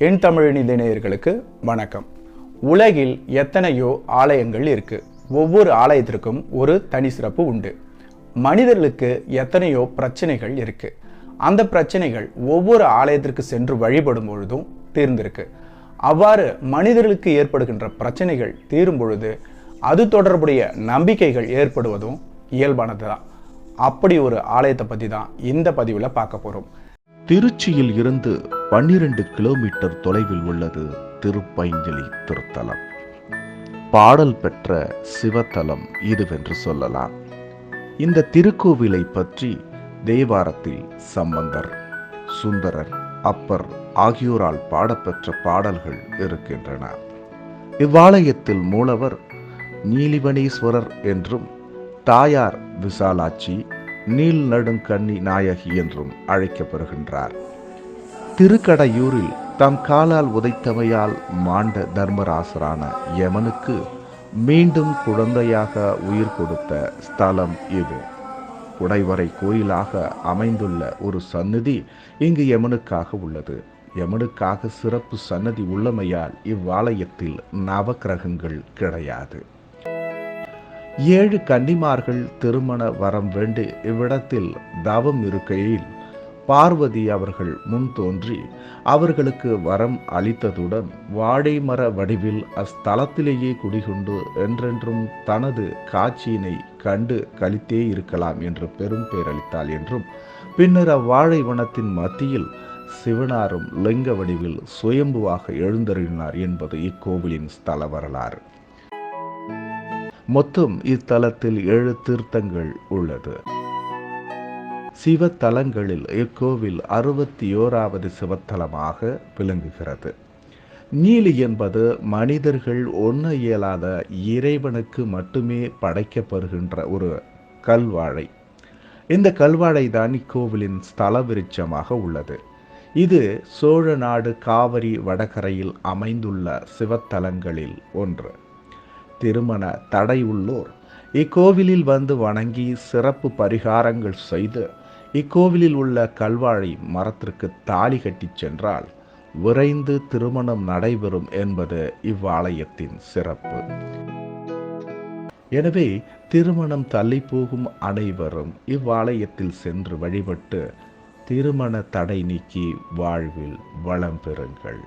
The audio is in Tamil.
என் தமிழினித நேயர்களுக்கு வணக்கம். உலகில் எத்தனையோ ஆலயங்கள் இருக்கு. ஒவ்வொரு ஆலயத்திற்கும் ஒரு தனி சிறப்பு உண்டு. மனிதர்களுக்கு எத்தனையோ பிரச்சனைகள் இருக்கு. அந்த பிரச்சனைகள் ஒவ்வொரு ஆலயத்திற்கு சென்று வழிபடும் பொழுதும் தீர்ந்திருக்கு. அவ்வாறு மனிதர்களுக்கு ஏற்படுகின்ற பிரச்சனைகள் தீரும் பொழுது அது தொடர்புடைய நம்பிக்கைகள் ஏற்படுவதும் இயல்பானது தான் அப்படி ஒரு ஆலயத்தை பற்றி தான் இந்த பதிவில் பார்க்க போகிறோம் திருச்சியில் இருந்து பன்னிரண்டு கிலோமீட்டர் தொலைவில் உள்ளது திருப்பைஞ்சலி திருத்தலம். பாடல் பெற்ற சிவத்தலம் இதுவென்று சொல்லலாம். இந்த திருக்கோவிலை பற்றி தேவாரத்தில் சம்பந்தர் சுந்தரர் அப்பர் ஆகியோரால் பாடப்பெற்ற பாடல்கள் இருக்கின்றன. இவ்வாலயத்தில் மூலவர் நீலிவனீஸ்வரர் என்றும் தாயார் விசாலாட்சி நீல் நடுங்கண்ணி நாயகி என்றும் அழைக்கப்படுகின்றார். திருக்கடையூரில் தம் காலால் உதைத்தமையால் மாண்ட தர்மராசரான யமனுக்கு மீண்டும் குழந்தையாக உயிர் கொடுத்த ஸ்தலம் இது. குடைவரை கோயிலாக அமைந்துள்ள ஒரு சந்நிதி இங்கு யமனுக்காக உள்ளது. யமனுக்காக சிறப்பு சன்னதி உள்ளமையால் இவ்வாலயத்தில் நவக்கிரகங்கள் கிடையாது. ஏழு கன்னிமார்கள் திருமண வரம் வேண்டி இவ்விடத்தில் தவம் இருக்கையில் பார்வதி அவர்கள் முன் தோன்றி அவர்களுக்கு வரம் அளித்ததுடன் வாழை மர வடிவில் அஸ்தலத்திலேயே குடிகொண்டு என்றென்றும் தனது காட்சியினை கண்டு கழித்தே இருக்கலாம் என்று பெரும் பேரளித்தாள் என்றும் பின்னர் அவ்வாழை வனத்தின் மத்தியில் சிவனாரும் லிங்க வடிவில் சுயம்புவாக எழுந்தருளினார் என்பது இக்கோவிலின் ஸ்தல வரலாறு. மொத்தம் இத்தலத்தில் ஏழு தீர்த்தங்கள் உள்ளது. சிவத்தலங்களில் இக்கோவில் அறுபத்தி ஓராவது சிவத்தலமாக விளங்குகிறது. நீலி என்பது மனிதர்கள் ஒண்ண இயலாத இறைவனுக்கு மட்டுமே படைக்கப்படுகின்ற ஒரு கல்வாழை. இந்த கல்வாழை தான் இக்கோவிலின் ஸ்தல விருட்சமாக உள்ளது. இது சோழ நாடு காவிரி வடகரையில் அமைந்துள்ள சிவத்தலங்களில் ஒன்று. திருமண தடை உள்ளோர். இக்கோவிலில் வந்து வணங்கி சிறப்பு பரிகாரங்கள் செய்து இக்கோவிலில் உள்ள கல்வாழை மரத்திற்கு தாலி கட்டிச் சென்றால் விரைந்து திருமணம் நடைபெறும் என்பது இவ்வாலயத்தின் சிறப்பு. எனவே திருமணம் தள்ளி போகும் அனைவரும் இவ்வாலயத்தில் சென்று வழிபட்டு திருமண தடை நீக்கி வாழ்வில் வளம் பெறுங்கள்.